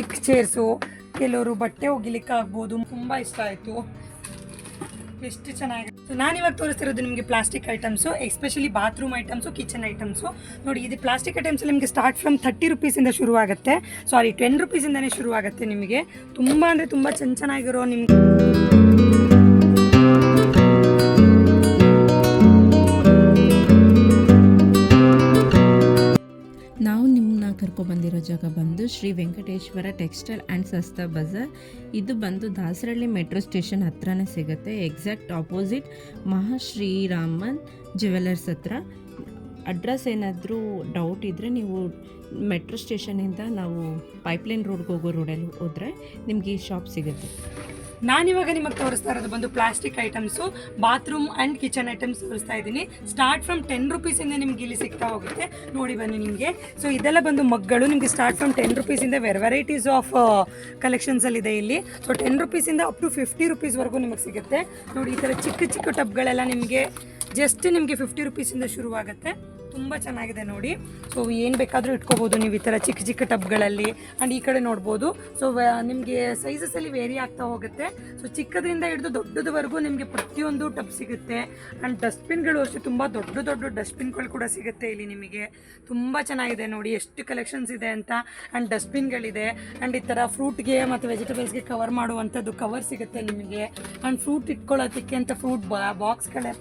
ಚಿಕ್ಕ ಚೇರ್ಸು, ಕೆಲವರು ಬಟ್ಟೆ ಒಗಿಲಿಕ್ಕೆ ಆಗ್ಬೋದು ತುಂಬ ಇಷ್ಟ ಆಯಿತು. ಎಷ್ಟು ಚೆನ್ನಾಗಿ ಸೊ ನಾನು ಇವಾಗ ತೋರಿಸ್ತಿರೋದು ನಿಮಗೆ plastic items especially bathroom items kitchen items ನೋಡಿ, ಇದು ಪ್ಲಾಸ್ಟಿಕ್ ಐಟಮ್ಸ್ ನಿಮಗೆ ಸ್ಟಾರ್ಟ್ ಫ್ರಮ್ ಥರ್ಟಿ ರುಪೀಸಿಂದ ಶುರು ಆಗುತ್ತೆ ಸಾರಿ ಟೆನ್ ರುಪೀಸಿಂದನೇ ಶುರು ಆಗುತ್ತೆ ನಿಮಗೆ. ತುಂಬ ಅಂದರೆ ತುಂಬ ಚೆನ್ನ ಚೆನ್ನಾಗಿರೋ ನಿಮ್ಗೆ ಕರ್ಕೊಬಂದಿರೋ ಜಾಗ ಬಂದು ಶ್ರೀ ವೆಂಕಟೇಶ್ವರ ಟೆಕ್ಸ್ಟೈಲ್ ಆ್ಯಂಡ್ ಸಸ್ತಾ ಬಜಾರ್. ಇದು ಬಂದು ದಾಸರಳ್ಳಿ ಮೆಟ್ರೋ ಸ್ಟೇಷನ್ ಹತ್ರನೇ ಸಿಗುತ್ತೆ. ಎಕ್ಸಾಕ್ಟ್ ಆಪೋಸಿಟ್ ಮಹಾಶ್ರೀರಾಮನ್ ಜ್ಯುವೆಲರ್ಸ್ ಹತ್ರ. ಅಡ್ರೆಸ್ ಏನಾದರೂ ಡೌಟ್ ಇದ್ದರೆ ನೀವು ಮೆಟ್ರೋ ಸ್ಟೇಷನಿಂದ ನಾವು ಪೈಪ್ಲೈನ್ ರೋಡ್ಗೆ ಹೋಗೋ ರೋಡಲ್ಲಿ ಹೋದರೆ ನಿಮಗೆ ಈ ಶಾಪ್ ಸಿಗುತ್ತೆ. ನಾನಿವಾಗ ನಿಮಗೆ ತೋರಿಸ್ತಾ ಇರೋದು ಬಂದು plastic items. Bathroom and kitchen items ತೋರಿಸ್ತಾ ಇದ್ದೀನಿ. ಸ್ಟಾರ್ಟ್ ಫ್ರಮ್ ಟೆನ್ ರುಪೀಸಿಂದ ನಿಮ್ಗೆ ಇಲ್ಲಿ ಸಿಗ್ತಾ ಹೋಗುತ್ತೆ. ನೋಡಿ ಬನ್ನಿ ನಿಮಗೆ. ಸೊ ಇದೆಲ್ಲ ಬಂದು ಮಗ್ಗಳು. ನಿಮಗೆ ಸ್ಟಾರ್ಟ್ ಫ್ರಮ್ ಟೆನ್ ರುಪೀಸಿಂದ ವೆರ್ ವೆರೈಟೀಸ್ ಆಫ್ ಕಲೆಕ್ಷನ್ಸಲ್ಲಿದೆ ಇಲ್ಲಿ. ಸೊ ಟೆನ್ ರುಪೀಸಿಂದ ಅಪ್ ಟು ಫಿಫ್ಟಿ ರುಪೀಸ್ವರೆಗೂ ನಿಮಗೆ ಸಿಗುತ್ತೆ. ನೋಡಿ, ಈ ಥರ ಚಿಕ್ಕ ಚಿಕ್ಕ ಟಬ್ಗಳೆಲ್ಲ ನಿಮಗೆ ಜಸ್ಟ್ ನಿಮಗೆ ಫಿಫ್ಟಿ ರುಪೀಸಿಂದ ಶುರುವಾಗುತ್ತೆ. ತುಂಬ ಚೆನ್ನಾಗಿದೆ ನೋಡಿ. ಸೊ ಏನು ಬೇಕಾದರೂ ಇಟ್ಕೋಬೋದು ನೀವು ಈ ಥರ ಚಿಕ್ಕ ಚಿಕ್ಕ ಟಬ್ಗಳಲ್ಲಿ. ಆ್ಯಂಡ್ ಈ ಕಡೆ ನೋಡ್ಬೋದು. ಸೊ ನಿಮಗೆ ಸೈಜಸಲ್ಲಿ ವೇರಿ ಆಗ್ತಾ ಹೋಗುತ್ತೆ. ಸೊ ಚಿಕ್ಕದ್ರಿಂದ ಹಿಡಿದು ದೊಡ್ಡದವರೆಗೂ ನಿಮಗೆ ಪ್ರತಿಯೊಂದು ಟಬ್ ಸಿಗುತ್ತೆ. ಆ್ಯಂಡ್ ಡಸ್ಟ್ಬಿನ್ಗಳು ಅಷ್ಟೇ ತುಂಬ ದೊಡ್ಡ ದೊಡ್ಡ ಡಸ್ಟ್ಬಿನ್ಗಳು ಕೂಡ ಸಿಗುತ್ತೆ ಇಲ್ಲಿ ನಿಮಗೆ. ತುಂಬ ಚೆನ್ನಾಗಿದೆ ನೋಡಿ. ಎಷ್ಟು ಕಲೆಕ್ಷನ್ಸ್ ಇದೆ ಅಂತ. ಆ್ಯಂಡ್ ಡಸ್ಟ್ಬಿನ್ಗಳಿದೆ ಆ್ಯಂಡ್ ಈ ಥರ ಫ್ರೂಟ್ಗೆ ಮತ್ತು ವೆಜಿಟೇಬಲ್ಸ್ಗೆ ಕವರ್ ಮಾಡುವಂಥದ್ದು ಕವರ್ ಸಿಗುತ್ತೆ ನಿಮಗೆ. ಆ್ಯಂಡ್ ಫ್ರೂಟ್ ಇಟ್ಕೊಳ್ಳೋದಕ್ಕೆ ಅಂತ ಫ್ರೂಟ್ ಬಾಕ್ಸ್ಗಳೇ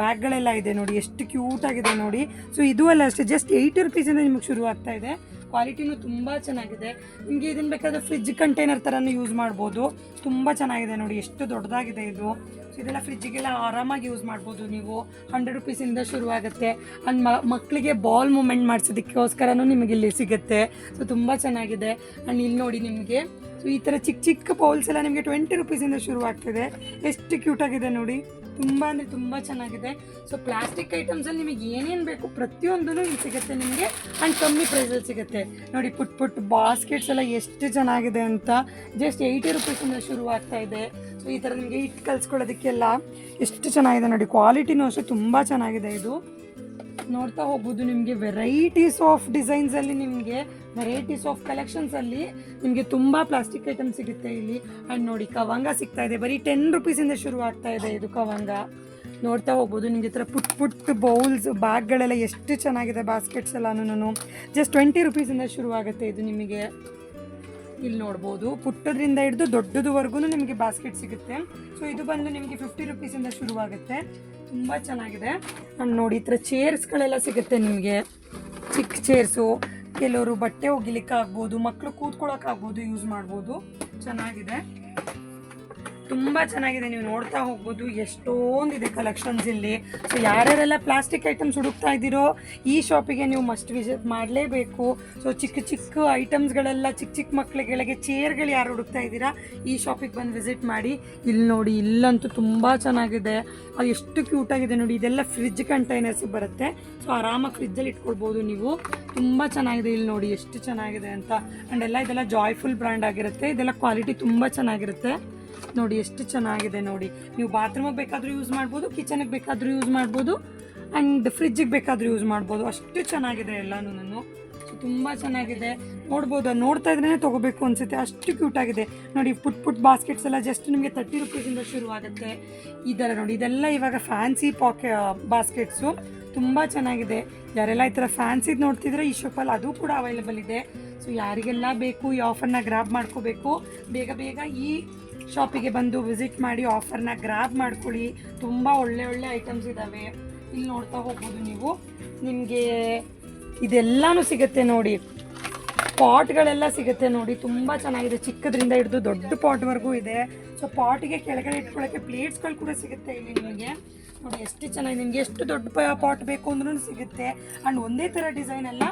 ಬ್ಯಾಗ್ಗಳೆಲ್ಲ ಇದೆ ನೋಡಿ, ಎಷ್ಟು ಕ್ಯೂಟ್ ಆಗಿದೆ ನೋಡಿ. ಸೊ ಇದು ಅಲ್ಲ ಅಷ್ಟೇ ಜಸ್ಟ್ ಏಯ್ಟಿ ರುಪೀಸಿಂದ ನಿಮಗೆ ಶುರು ಆಗ್ತಾ ಇದೆ. ಕ್ವಾಲಿಟಿನೂ ತುಂಬ ಚೆನ್ನಾಗಿದೆ. ನಿಮಗೆ ಇದನ್ನು ಬೇಕಾದ್ರೆ ಫ್ರಿಜ್ ಕಂಟೈನರ್ ಥರನೂ ಯೂಸ್ ಮಾಡ್ಬೋದು. ತುಂಬ ಚೆನ್ನಾಗಿದೆ ನೋಡಿ, ಎಷ್ಟು ದೊಡ್ಡದಾಗಿದೆ ಇದು. ಸೊ ಇದೆಲ್ಲ ಫ್ರಿಜ್ಜಿಗೆಲ್ಲ ಆರಾಮಾಗಿ ಯೂಸ್ ಮಾಡ್ಬೋದು ನೀವು. ಹಂಡ್ರೆಡ್ ರುಪೀಸಿಂದ ಶುರುವಾಗುತ್ತೆ ಆ್ಯಂಡ್ ಮಕ್ಕಳಿಗೆ ಬಾಲ್ ಮೂಮೆಂಟ್ ಮಾಡಿಸೋದಕ್ಕೋಸ್ಕರನೂ ನಿಮಗೆ ಇಲ್ಲಿ ಸಿಗುತ್ತೆ. ಸೊ ತುಂಬ ಚೆನ್ನಾಗಿದೆ. ಆ್ಯಂಡ್ ಇಲ್ಲಿ ನೋಡಿ ನಿಮಗೆ ಸೊ ಈ ಥರ ಚಿಕ್ಕ ಚಿಕ್ಕ ಬೌಲ್ಸ್ ಎಲ್ಲ ನಿಮಗೆ ಟ್ವೆಂಟಿ ರುಪೀಸಿಂದ ಶುರುವಾಗ್ತಿದೆ ಎಷ್ಟು ಕ್ಯೂಟಾಗಿದೆ ನೋಡಿ. ತುಂಬ ಅಂದರೆ ತುಂಬ ಚೆನ್ನಾಗಿದೆ. ಸೊ ಪ್ಲಾಸ್ಟಿಕ್ ಐಟಮ್ಸಲ್ಲಿ ನಿಮಗೆ ಏನೇನು ಬೇಕು ಪ್ರತಿಯೊಂದೂ ಇಲ್ಲಿ ಸಿಗುತ್ತೆ ನಿಮಗೆ. ಆ್ಯಂಡ್ ಕಮ್ಮಿ ಪ್ರೈಸಲ್ಲಿ ಸಿಗುತ್ತೆ. ನೋಡಿ, ಪುಟ್ ಪುಟ್ ಬಾಸ್ಕೆಟ್ಸ್ ಎಲ್ಲ ಎಷ್ಟು ಚೆನ್ನಾಗಿದೆ ಅಂತ. ಜಸ್ಟ್ ಏಯ್ಟಿ ರುಪೀಸಿಂದ ಶುರುವಾಗ್ತಾ ಇದೆ. ಸೊ ಈ ಥರ ನಿಮಗೆ ಹಿಟ್ಟು ಕಲಿಸ್ಕೊಳ್ಳೋದಕ್ಕೆಲ್ಲ ಎಷ್ಟು ಚೆನ್ನಾಗಿದೆ ನೋಡಿ. ಕ್ವಾಲಿಟಿನೂ ಅಷ್ಟೇ ತುಂಬ ಚೆನ್ನಾಗಿದೆ ಇದು. ನೋಡ್ತಾ ಹೋಗ್ಬೋದು ನಿಮಗೆ ವೆರೈಟೀಸ್ ಆಫ್ ಡಿಸೈನ್ಸಲ್ಲಿ ನಿಮಗೆ ವೆರೈಟೀಸ್ ಆಫ್ ಕಲೆಕ್ಷನ್ಸಲ್ಲಿ ನಿಮಗೆ ತುಂಬ ಪ್ಲಾಸ್ಟಿಕ್ ಐಟಮ್ ಸಿಗುತ್ತೆ ಇಲ್ಲಿ. ಆ್ಯಂಡ್ ನೋಡಿ, ಕವಂಗ ಸಿಗ್ತಾ ಇದೆ. ಬರೀ ಟೆನ್ ರುಪೀಸಿಂದ ಶುರು ಆಗ್ತಾ ಇದೆ ಇದು ಕವಂಗ. ನೋಡ್ತಾ ಹೋಗ್ಬೋದು, ನಿಮಗೆ ಈ ಥರ ಪುಟ್ ಪುಟ್ ಬೌಲ್ಸ್ ಬ್ಯಾಗ್ಗಳೆಲ್ಲ ಎಷ್ಟು ಚೆನ್ನಾಗಿದೆ ಬಾಸ್ಕೆಟ್ಸ್ ಎಲ್ಲನೂ ಜಸ್ಟ್ ಟ್ವೆಂಟಿ ರುಪೀಸಿಂದ ಶುರುವಾಗುತ್ತೆ ಇದು ನಿಮಗೆ. ಇಲ್ಲಿ ನೋಡ್ಬೋದು, ಪುಟ್ಟದ್ರಿಂದ ಹಿಡಿದು ದೊಡ್ಡದವರೆಗೂ ನಿಮಗೆ ಬಾಸ್ಕೆಟ್ ಸಿಗುತ್ತೆ. ಸೊ ಇದು ಬಂದು ನಿಮಗೆ ಫಿಫ್ಟಿ ರುಪೀಸಿಂದ ಶುರುವಾಗುತ್ತೆ ತುಂಬ ಚೆನ್ನಾಗಿದೆ. ಆ್ಯಂಡ್ ನೋಡಿ, ಈ ಥರ ಚೇರ್ಸ್ಗಳೆಲ್ಲ ಸಿಗುತ್ತೆ ನಿಮಗೆ. ಚಿಕ್ಕ ಚೇರ್ಸು ಕೆಲವರು ಬಟ್ಟೆ ಒಗಿಲಿಕ್ಕೆ ಆಗ್ಬೋದು ಮಕ್ಕಳು ಕೂತ್ಕೊಳ್ಳೋಕ್ಕಾಗ್ಬೋದು ಯೂಸ್ ಮಾಡ್ಬೋದು. ಚೆನ್ನಾಗಿದೆ. ತುಂಬ ಚೆನ್ನಾಗಿದೆ. ನೀವು ನೋಡ್ತಾ ಹೋಗ್ಬೋದು ಎಷ್ಟೊಂದಿದೆ ಕಲೆಕ್ಷನ್ಸ್ ಇಲ್ಲಿ. ಸೊ ಯಾರ್ಯಾರೆಲ್ಲ ಪ್ಲಾಸ್ಟಿಕ್ ಐಟಮ್ಸ್ ಹುಡುಕ್ತಾ ಇದ್ದೀರೋ ಈ ಶಾಪಿಗೆ ನೀವು ಮಸ್ಟ್ ವಿಸಿಟ್ ಮಾಡಲೇಬೇಕು. ಸೊ ಚಿಕ್ಕ ಚಿಕ್ಕ ಐಟಮ್ಸ್ಗಳೆಲ್ಲ ಚಿಕ್ಕ ಚಿಕ್ಕ ಮಕ್ಕಳಿಗಳಿಗೆ ಚೇರ್ಗಳು ಯಾರು ಹುಡುಕ್ತಾ ಇದ್ದೀರಾ, ಈ ಶಾಪಿಗೆ ಬಂದು ವಿಸಿಟ್ ಮಾಡಿ. ಇಲ್ಲಿ ನೋಡಿ, ಇಲ್ಲಂತೂ ತುಂಬ ಚೆನ್ನಾಗಿದೆ. ಅದು ಎಷ್ಟು ಕ್ಯೂಟಾಗಿದೆ ನೋಡಿ. ಇದೆಲ್ಲ ಫ್ರಿಜ್ ಕಂಟೈನರ್ಸ್ ಬರುತ್ತೆ. ಸೊ ಆರಾಮಾಗಿ ಫ್ರಿಜ್ಜಲ್ಲಿ ಇಟ್ಕೊಳ್ಬೋದು ನೀವು. ತುಂಬ ಚೆನ್ನಾಗಿದೆ ಇಲ್ಲಿ ನೋಡಿ, ಎಷ್ಟು ಚೆನ್ನಾಗಿದೆ ಅಂತ. ಆ್ಯಂಡ್ ಎಲ್ಲ ಇದೆಲ್ಲ ಜಾಯ್ಫುಲ್ ಬ್ರ್ಯಾಂಡ್ ಆಗಿರುತ್ತೆ. ಇದೆಲ್ಲ ಕ್ವಾಲಿಟಿ ತುಂಬ ಚೆನ್ನಾಗಿರುತ್ತೆ. ನೋಡಿ, ಎಷ್ಟು ಚೆನ್ನಾಗಿದೆ ನೋಡಿ. ನೀವು ಬಾತ್ರೂಮಿಗೆ ಬೇಕಾದರೂ ಯೂಸ್ ಮಾಡ್ಬೋದು ಕಿಚನಿಗೆ ಬೇಕಾದರೂ ಯೂಸ್ ಮಾಡ್ಬೋದು ಆ್ಯಂಡ್ ಫ್ರಿಜ್ಜಿಗೆ ಬೇಕಾದರೂ ಯೂಸ್ ಮಾಡ್ಬೋದು. ಅಷ್ಟು ಚೆನ್ನಾಗಿದೆ ಎಲ್ಲನೂ ನಾನು. ತುಂಬ ಚೆನ್ನಾಗಿದೆ. ನೋಡ್ಬೋದು? ನೋಡ್ತಾ ಇದ್ರೇ ತೊಗೋಬೇಕು ಅನಿಸುತ್ತೆ. ಅಷ್ಟು ಕ್ಯೂಟಾಗಿದೆ ನೋಡಿ, ಪುಟ್ ಪುಟ್ ಬಾಸ್ಕೆಟ್ಸ್ ಎಲ್ಲ ಜಸ್ಟ್ ನಿಮಗೆ ತರ್ಟಿ ರುಪೀಸಿಂದ ಶುರುವಾಗುತ್ತೆ ಈ ಥರ ನೋಡಿ, ಇದೆಲ್ಲ ಇವಾಗ ಫ್ಯಾನ್ಸಿ ಪಾಕೆ ಬಾಸ್ಕೆಟ್ಸು ತುಂಬ ಚೆನ್ನಾಗಿದೆ. ಯಾರೆಲ್ಲ ಈ ಥರ ಫ್ಯಾನ್ಸಿದು ನೋಡ್ತಿದ್ರೆ ಈ ಶಾಪಲ್ಲಿ ಅದು ಕೂಡ ಅವೈಲೇಬಲ್ ಇದೆ. ಸೊ ಯಾರಿಗೆಲ್ಲ ಬೇಕು, ಈ ಆಫರ್ನ ಗ್ರ್ಯಾಬ್ ಮಾಡ್ಕೋಬೇಕು, ಬೇಗ ಬೇಗ ಈ ಶಾಪಿಗೆ ಬಂದು ವಿಸಿಟ್ ಮಾಡಿ ಆಫರ್ನ ಗ್ರಾಬ್ ಮಾಡ್ಕೊಳ್ಳಿ. ತುಂಬ ಒಳ್ಳೆ ಒಳ್ಳೆ ಐಟಮ್ಸ್ ಇದ್ದಾವೆ ಇಲ್ಲಿ ನೋಡ್ತಾ ಹೋಗ್ಬೋದು ನೀವು. ನಿಮಗೆ ಇದೆಲ್ಲನೂ ಸಿಗುತ್ತೆ ನೋಡಿ. ಪಾಟ್ಗಳೆಲ್ಲ ಸಿಗುತ್ತೆ ನೋಡಿ. ತುಂಬ ಚೆನ್ನಾಗಿದೆ. ಚಿಕ್ಕದ್ರಿಂದ ಹಿಡಿದು ದೊಡ್ಡ ಪಾಟ್ವರೆಗೂ ಇದೆ. ಸೊ ಪಾಟಿಗೆ ಕೆಳಗಡೆ ಇಟ್ಕೊಳ್ಳೋಕ್ಕೆ ಪ್ಲೇಟ್ಸ್ಗಳು ಕೂಡ ಸಿಗುತ್ತೆ ಇಲ್ಲಿ ನಿಮಗೆ. ನೋಡಿ, ಎಷ್ಟು ಚೆನ್ನಾಗಿದೆ ನಿಮಗೆ ಎಷ್ಟು ದೊಡ್ಡ ಪಾಟ್ ಬೇಕು ಅಂದ್ರೂ ಸಿಗುತ್ತೆ. ಆ್ಯಂಡ್ ಒಂದೇ ಥರ ಡಿಸೈನ್ ಅಲ್ಲ.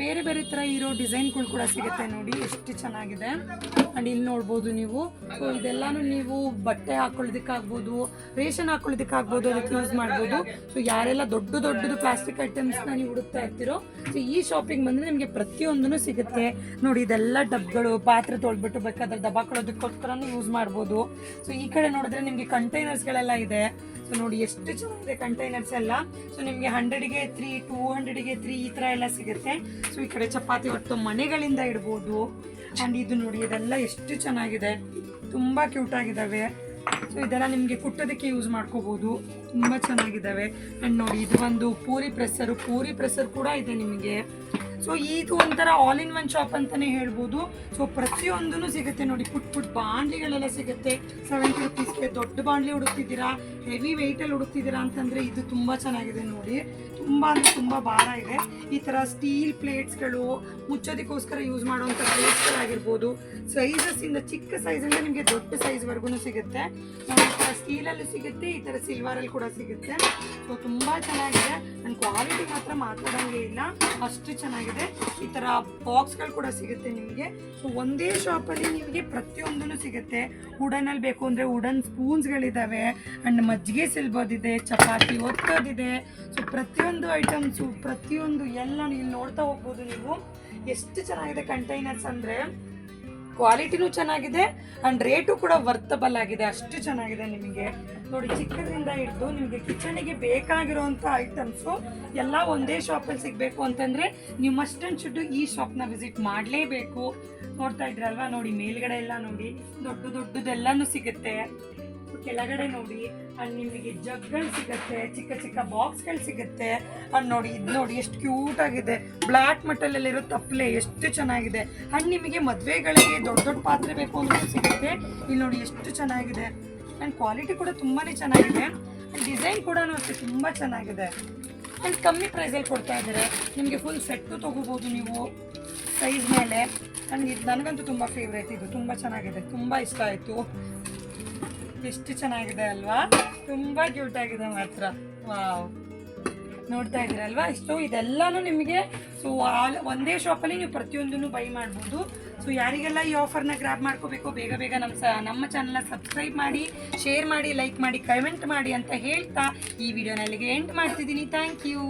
ಬೇರೆ ಬೇರೆ ತರ ಇರೋ ಡಿಸೈನ್ಗಳು ಕೂಡ ಸಿಗುತ್ತೆ ನೋಡಿ, ಎಷ್ಟು ಚೆನ್ನಾಗಿದೆ. ಅಂಡ್ ಇಲ್ಲಿ ನೋಡ್ಬೋದು ನೀವು. ಸೊ ಇದೆಲ್ಲಾನು ನೀವು ಬಟ್ಟೆ ಹಾಕೊಳ್ಳೋದಕ್ಕಾಗ್ಬೋದು, ರೇಷನ್ ಹಾಕೊಳ್ಳೋದಕ್ಕಾಗ್ಬೋದು ಅದಕ್ಕೆ ಯೂಸ್ ಮಾಡ್ಬೋದು. ಸೊ ಯಾರೆಲ್ಲ ದೊಡ್ಡ ದೊಡ್ಡದು ಪ್ಲಾಸ್ಟಿಕ್ ಐಟಮ್ಸ್ನ ನೀವು ಹುಡುಕ್ತಾ ಇರ್ತೀರೋ ಸೊ ಈ ಶಾಪಿಂಗ್ ಬಂದರೆ ನಿಮಗೆ ಪ್ರತಿಯೊಂದೂ ಸಿಗುತ್ತೆ. ನೋಡಿ, ಇದೆಲ್ಲ ಡಬ್ಗಳು, ಪಾತ್ರೆ ತೊಳ್ಬಿಟ್ಟು ಬೇಕಾದ್ರೆ ದಬಾಕೊಳ್ಳೋದಕ್ಕೋಸ್ಕರನೂ ಯೂಸ್ ಮಾಡ್ಬೋದು. ಸೊ ಈ ಕಡೆ ನೋಡಿದ್ರೆ ನಿಮಗೆ ಕಂಟೈನರ್ಸ್ಗಳೆಲ್ಲ ಇದೆ. ನೋಡಿ, ಎಷ್ಟು ಚೆನ್ನಾಗಿದೆ ಕಂಟೈನರ್ಸ್ ಎಲ್ಲ. ಸೊ ನಿಮಗೆ ಹಂಡ್ರೆಡ್ಗೆ ತ್ರೀ ಟೂ ಹಂಡ್ರೆಡ್ಗೆ ತ್ರೀ ಈ ಥರ ಎಲ್ಲ ಸಿಗುತ್ತೆ. ಸೊ ಈ ಕಡೆ ಚಪಾತಿ ಹೊತ್ತು ಮನೆಗಳಿಂದ ಇಡ್ಬೋದು. ಆ್ಯಂಡ್ ಇದು ನೋಡಿ, ಇದೆಲ್ಲ ಎಷ್ಟು ಚೆನ್ನಾಗಿದೆ. ತುಂಬ ಕ್ಯೂಟ್ ಆಗಿದಾವೆ ಸೊ ಇದೆಲ್ಲ ನಿಮಗೆ ಕುಟ್ಟೋದಕ್ಕೆ ಯೂಸ್ ಮಾಡ್ಕೋಬೋದು. ತುಂಬ ಚೆನ್ನಾಗಿದ್ದಾವೆ. ಆ್ಯಂಡ್ ನೋಡಿ, ಇದು ಒಂದು ಪೂರಿ ಪ್ರೆಸ್ಸರು ಪೂರಿ ಪ್ರೆಸ್ಸರ್ ಕೂಡ ಇದೆ ನಿಮಗೆ. ಸೊ ಇದು ಒಂಥರ ಆಲ್ ಇನ್ ಒನ್ ಶಾಪ್ ಅಂತಾನೆ ಹೇಳ್ಬೋದು. ಸೊ ಪ್ರತಿಯೊಂದೂ ಸಿಗುತ್ತೆ ನೋಡಿ. ಪುಟ್ ಪುಟ್ ಬಾಂಡ್ಲಿಗಳೆಲ್ಲ ಸಿಗುತ್ತೆ. ಸೆವೆಂಟಿ ರುಪೀಸ್ಗೆ ದೊಡ್ಡ ಬಾಂಡ್ಲಿ ಹುಡುಕ್ತಿದ್ದೀರಾ? ಹೆವಿ ವೆಯ್ಟಲ್ಲಿ ಹುಡುಕ್ತಿದ್ದೀರಾ ಅಂತಂದರೆ ಇದು ತುಂಬ ಚೆನ್ನಾಗಿದೆ ನೋಡಿ. ತುಂಬ ಅಂದರೆ ತುಂಬ ಭಾರ ಇದೆ. ಈ ಥರ ಸ್ಟೀಲ್ ಪ್ಲೇಟ್ಸ್ಗಳು ಮುಚ್ಚೋದಕ್ಕೋಸ್ಕರ ಯೂಸ್ ಮಾಡುವಂಥ ಪ್ಲೇಟ್ಸ್ಗಳಾಗಿರ್ಬೋದು ಸೈಜಸ್ಸಿಂದ ಚಿಕ್ಕ ಸೈಜಿಂದ ನಿಮಗೆ ದೊಡ್ಡ ಸೈಜ್ವರೆಗೂ ಸಿಗುತ್ತೆ. ಸ್ಟೀಲಲ್ಲೂ ಸಿಗುತ್ತೆ, ಈ ಥರ ಸಿಲ್ವರಲ್ಲಿ ಕೂಡ ಸಿಗುತ್ತೆ. ಸೊ ತುಂಬ ಚೆನ್ನಾಗಿದೆ. ನನ್ನ ಕ್ವಾಲಿಟಿ ಮಾತ್ರ ಮಾತಾಡೋಂಗೆ ಇಲ್ಲ. ಅಷ್ಟು ಚೆನ್ನಾಗಿದೆ. ಈ ಥರ ಬಾಕ್ಸ್ಗಳು ಕೂಡ ಸಿಗುತ್ತೆ ನಿಮಗೆ. ಸೊ ಒಂದೇ ಶಾಪಲ್ಲಿ ನಿಮಗೆ ಪ್ರತಿಯೊಂದೂ ಸಿಗುತ್ತೆ. ವುಡನಲ್ಲಿ ಬೇಕು ಅಂದರೆ ವುಡನ್ ಸ್ಪೂನ್ಸ್ಗಳಿದ್ದಾವೆ ಆ್ಯಂಡ್ ಮಜ್ಜಿಗೆ ಸಿಲ್ಬೋದಿದೆ, ಚಪಾತಿ ಒತ್ತೋದಿದೆ. ಸೊ ಪ್ರತಿಯೊಂದು ಐಟಮ್ಸು ಪ್ರತಿಯೊಂದು ಎಲ್ಲ ನೀವು ನೋಡ್ತಾ ಹೋಗ್ಬೋದು ನೀವು. ಎಷ್ಟು ಚೆನ್ನಾಗಿದೆ ಕಂಟೈನರ್ಸ್ ಅಂದರೆ ಕ್ವಾಲಿಟಿನೂ ಚೆನ್ನಾಗಿದೆ ಆ್ಯಂಡ್ ರೇಟು ಕೂಡ ವರ್ತಬಲ್ ಆಗಿದೆ. ಅಷ್ಟು ಚೆನ್ನಾಗಿದೆ ನಿಮಗೆ. ನೋಡಿ ಚಿಕ್ಕದಿಂದ ಹಿಡಿದು ನಿಮಗೆ ಕಿಚನಿಗೆ ಬೇಕಾಗಿರೋಂಥ ಐಟಮ್ಸು ಎಲ್ಲ ಒಂದೇ ಶಾಪಲ್ಲಿ ಸಿಗಬೇಕು ಅಂತಂದರೆ ನೀವು ಮಸ್ಟ್ ಶುಡ್ ಈ ಶಾಪ್ನ ವಿಸಿಟ್ ಮಾಡಲೇಬೇಕು. ನೋಡ್ತಾ ಇದ್ರಲ್ವಾ? ನೋಡಿ, ಮೇಲ್ಗಡೆ ಎಲ್ಲ ನೋಡಿ, ದೊಡ್ಡ ದೊಡ್ಡದೆಲ್ಲನೂ ಸಿಗುತ್ತೆ. ಕೆಳಗಡೆ ನೋಡಿ, ಅಲ್ಲಿ ನಿಮಗೆ ಜಗ್ಗಳು ಸಿಗುತ್ತೆ, ಚಿಕ್ಕ ಚಿಕ್ಕ ಬಾಕ್ಸ್ಗಳು ಸಿಗುತ್ತೆ. ಅಂಡ್ ನೋಡಿ, ಇದು ನೋಡಿ ಎಷ್ಟು ಕ್ಯೂಟ್ ಆಗಿದೆ. ಬ್ಲ್ಯಾಕ್ ಮಟಲಲ್ಲಿರೋ ತಪ್ಪಲೆ ಎಷ್ಟು ಚೆನ್ನಾಗಿದೆ. ಅಂಡ್ ನಿಮಗೆ ಮದುವೆಗಳಿಗೆ ದೊಡ್ಡ ದೊಡ್ಡ ಪಾತ್ರೆ ಬೇಕು ಅಂದ್ರೂ ಸಿಗುತ್ತೆ. ಇಲ್ಲಿ ನೋಡಿ ಎಷ್ಟು ಚೆನ್ನಾಗಿದೆ. ಅಂಡ್ ಕ್ವಾಲಿಟಿ ಕೂಡ ತುಂಬಾ ಚೆನ್ನಾಗಿದೆ. ಡಿಸೈನ್ ಕೂಡ ಅಷ್ಟೇ ತುಂಬ ಚೆನ್ನಾಗಿದೆ. ಅಂಡ್ ಕಮ್ಮಿ ಪ್ರೈಸಲ್ಲಿ ಕೊಡ್ತಾ ಇದ್ದಾರೆ ನಿಮಗೆ ಫುಲ್ ಸೆಟ್ಟು ತೊಗೋಬೋದು ನೀವು ಸೈಜ್ ಮೇಲೆ. ಅಂಡ್ ಇದು ನನಗಂತೂ ತುಂಬ ಫೇವ್ರೇಟ್ ಇದು ತುಂಬ ಚೆನ್ನಾಗಿದೆ. ತುಂಬ ಇಷ್ಟ ಆಯಿತು. ಎಷ್ಟು ಚೆನ್ನಾಗಿದೆ ಅಲ್ವಾ? ತುಂಬ ಕ್ಯೂಟಾಗಿದೆ ಮಾತ್ರ. ವಾವ್ ನೋಡ್ತಾ ಇದ್ದೀರಲ್ವಾ ಸೊ ಇದೆಲ್ಲಾನು ನಿಮಗೆ ಸೊ ಆಲ್ ಒಂದೇ ಶಾಪಲ್ಲಿ ನೀವು ಪ್ರತಿಯೊಂದನ್ನು ಬೈ ಮಾಡ್ಬೋದು. ಸೊ ಯಾರಿಗೆಲ್ಲ ಈ ಆಫರ್ನ ಗ್ರ್ಯಾಬ್ ಮಾಡ್ಕೋಬೇಕು, ಬೇಗ ಬೇಗ ನಮ್ಮ ಸ ನಮ್ಮ ಚಾನಲ್ನ ಸಬ್ಸ್ಕ್ರೈಬ್ ಮಾಡಿ ಶೇರ್ ಮಾಡಿ ಲೈಕ್ ಮಾಡಿ ಕಮೆಂಟ್ ಮಾಡಿ ಅಂತ ಹೇಳ್ತಾ ಈ ವಿಡಿಯೋನ ಅಲ್ಲಿಗೆ ಎಂಡ್ ಮಾಡ್ತಿದ್ದೀನಿ. Thank you